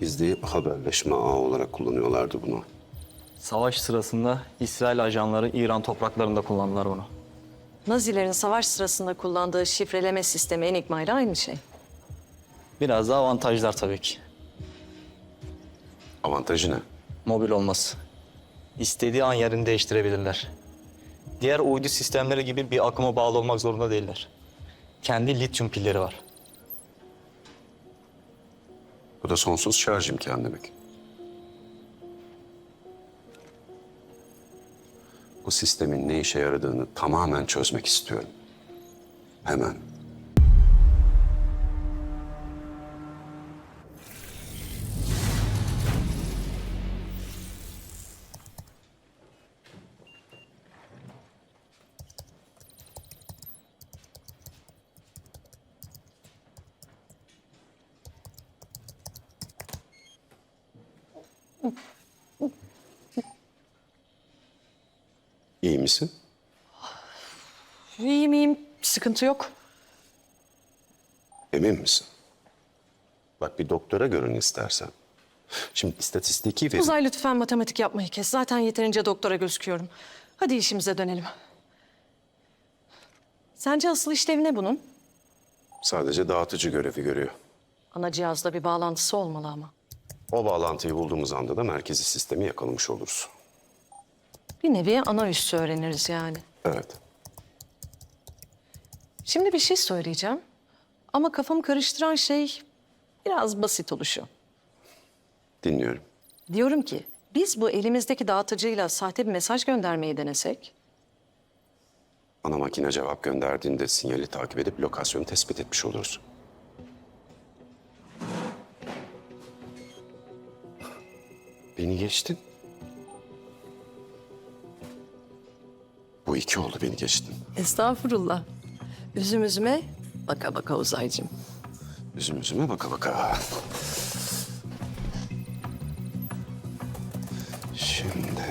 Gizli haberleşme ağı olarak kullanıyorlardı bunu. Savaş sırasında İsrail ajanları İran topraklarında kullandılar bunu. Nazilerin savaş sırasında kullandığı şifreleme sistemi Enigma ile aynı şey. Biraz daha avantajlar tabii ki. Avantajı ne? Mobil olması. İstediği an yerini değiştirebilirler. Diğer uydu sistemleri gibi bir akıma bağlı olmak zorunda değiller. Kendi lityum pilleri var. Bu da sonsuz şarj imkanı demek. Bu sistemin ne işe yaradığını tamamen çözmek istiyorum. Hemen. İyi misin? İyiyim iyiyim, sıkıntı yok. Emin misin? Bak bir doktora görün istersen. Şimdi istatistiki veri... Uzay lütfen matematik yapmayı kes. Zaten yeterince doktora gözüküyorum. Hadi işimize dönelim. Sence asıl işlevi ne bunun? Sadece dağıtıcı görevi görüyor. Ana cihazla bir bağlantısı olmalı ama. O bağlantıyı bulduğumuz anda da merkezi sistemi yakalamış oluruz. Bir nevi ana üssü öğreniriz yani. Evet. Şimdi bir şey söyleyeceğim. Ama kafamı karıştıran şey biraz basit oluşu. Dinliyorum. Diyorum ki biz bu elimizdeki dağıtıcıyla sahte bir mesaj göndermeyi denesek. Ana makine cevap gönderdiğinde sinyali takip edip lokasyonu tespit etmiş oluruz. Beni geçtin. Bu iki oldu beni geçtin. Estağfurullah. Üzüm üzüme baka baka uzaycım. Üzüm üzüme baka baka. Şimdi...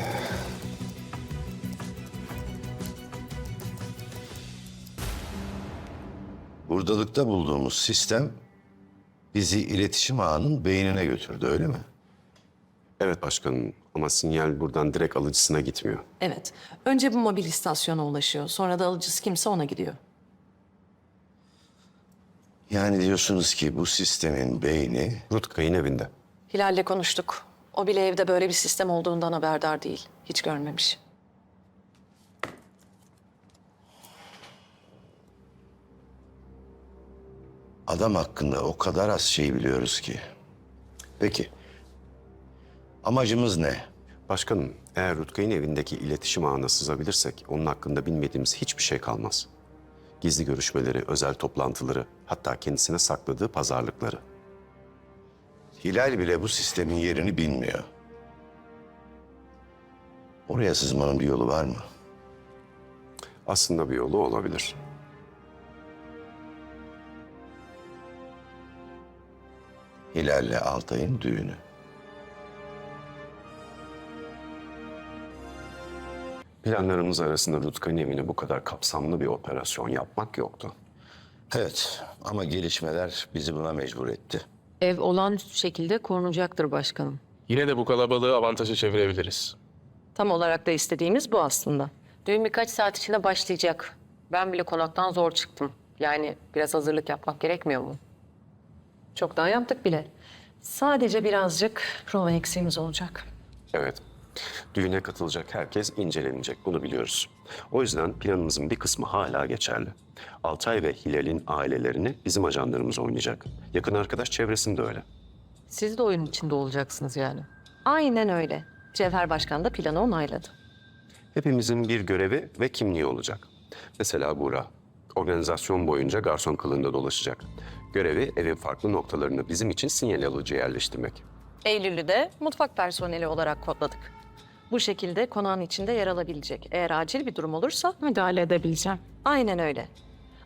Buradalıkta bulduğumuz sistem bizi iletişim ağının beynine götürdü öyle mi? Evet başkanım ama sinyal buradan direkt alıcısına gitmiyor. Evet. Önce bu mobil istasyona ulaşıyor. Sonra da alıcısı kimse ona gidiyor. Yani diyorsunuz ki bu sistemin beyni Rutkay'ın evinde. Hilal'le konuştuk. O bile evde böyle bir sistem olduğundan haberdar değil. Hiç görmemiş. adam hakkında o kadar az şey biliyoruz ki. Peki amacımız ne? Başkanım eğer Rutkay'ın evindeki iletişim ağına sızabilirsek onun hakkında bilmediğimiz hiçbir şey kalmaz. Gizli görüşmeleri, özel toplantıları, hatta kendisine sakladığı pazarlıkları. Hilal bile bu sistemin yerini bilmiyor. Oraya sızmanın bir yolu var mı? Aslında bir yolu olabilir. Hilal'le Altay'ın düğünü. Planlarımız arasında Rutkay'ın evine bu kadar kapsamlı bir operasyon yapmak yoktu. Evet ama gelişmeler bizi buna mecbur etti. Ev olağanüstü şekilde korunacaktır başkanım. Yine de bu kalabalığı avantaja çevirebiliriz. Tam olarak da istediğimiz bu aslında. Düğün birkaç saat içinde başlayacak. Ben bile konaktan zor çıktım. Yani biraz hazırlık yapmak gerekmiyor mu? Çoktan yaptık bile. Sadece birazcık prova eksiğimiz olacak. Evet. Düğüne katılacak herkes incelenecek. Bunu biliyoruz. O yüzden planımızın bir kısmı hala geçerli. Altay ve Hilal'in ailelerini bizim ajanlarımız oynayacak. Yakın arkadaş çevresinde öyle. Siz de oyun içinde olacaksınız yani. Aynen öyle. Cevher Başkan da planı onayladı. Hepimizin bir görevi ve kimliği olacak. Mesela Buğra, organizasyon boyunca garson kılığında dolaşacak. Görevi evin farklı noktalarını bizim için sinyal alıcı yerleştirmek. Eylül'ü de mutfak personeli olarak kodladık. Bu şekilde konağın içinde yer alabilecek. Eğer acil bir durum olursa Müdahale edebileceğim. aynen öyle.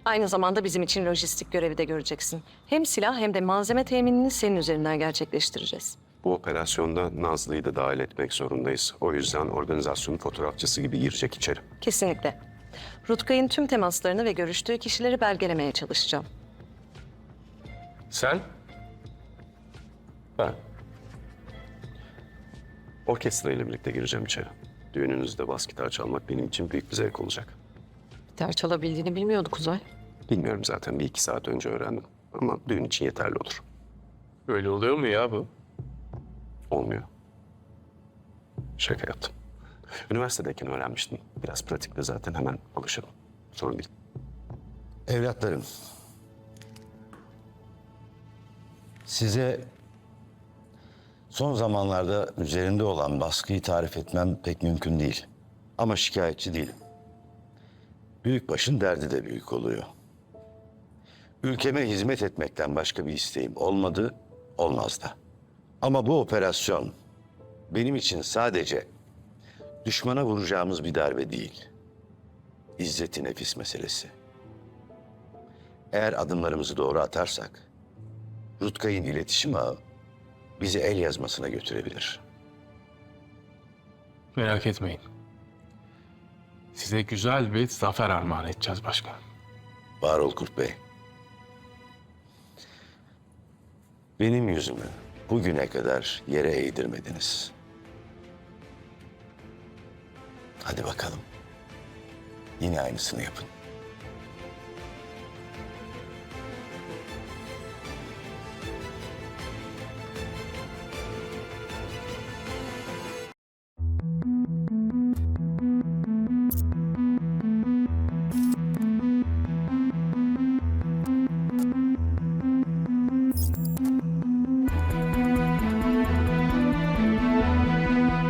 Aynı zamanda bizim için lojistik görevi de göreceksin. Hem silah hem de malzeme teminini senin üzerinden gerçekleştireceğiz. Bu operasyonda Nazlı'yı da dahil etmek zorundayız. O yüzden organizasyonun fotoğrafçısı gibi girecek içeri. Kesinlikle. Rutkay'ın tüm temaslarını ve görüştüğü kişileri belgelemeye çalışacağım. Sen? Ben. Orkestra ile birlikte gireceğim içeri. Düğününüzde bas gitar çalmak benim için büyük bir zevk olacak. Gitar çalabildiğini bilmiyordu Kuzey. Bilmiyorum zaten bir iki saat önce öğrendim. Ama düğün için yeterli olur. Öyle oluyor mu ya bu? Olmuyor. Şaka yaptım. Üniversitedeyken öğrenmiştim. Biraz pratikte zaten hemen alışırım. Sorun değil. Evlatlarım. Size son zamanlarda üzerinde olan baskıyı tarif etmem pek mümkün değil. Ama şikayetçi değilim. Büyükbaşın derdi de büyük oluyor. Ülkeme hizmet etmekten başka bir isteğim olmadı, olmaz da. Ama bu operasyon benim için sadece düşmana vuracağımız bir darbe değil. İzzeti nefis meselesi. Eğer adımlarımızı doğru atarsak, Rutkay'ın iletişim ağı bizi el yazmasına götürebilir. Merak etmeyin. Size güzel bir zafer armağan edeceğiz başkanım. Var ol Kurt Bey. Benim yüzümü bugüne kadar yere eğdirmediniz. Hadi bakalım. Yine aynısını yapın.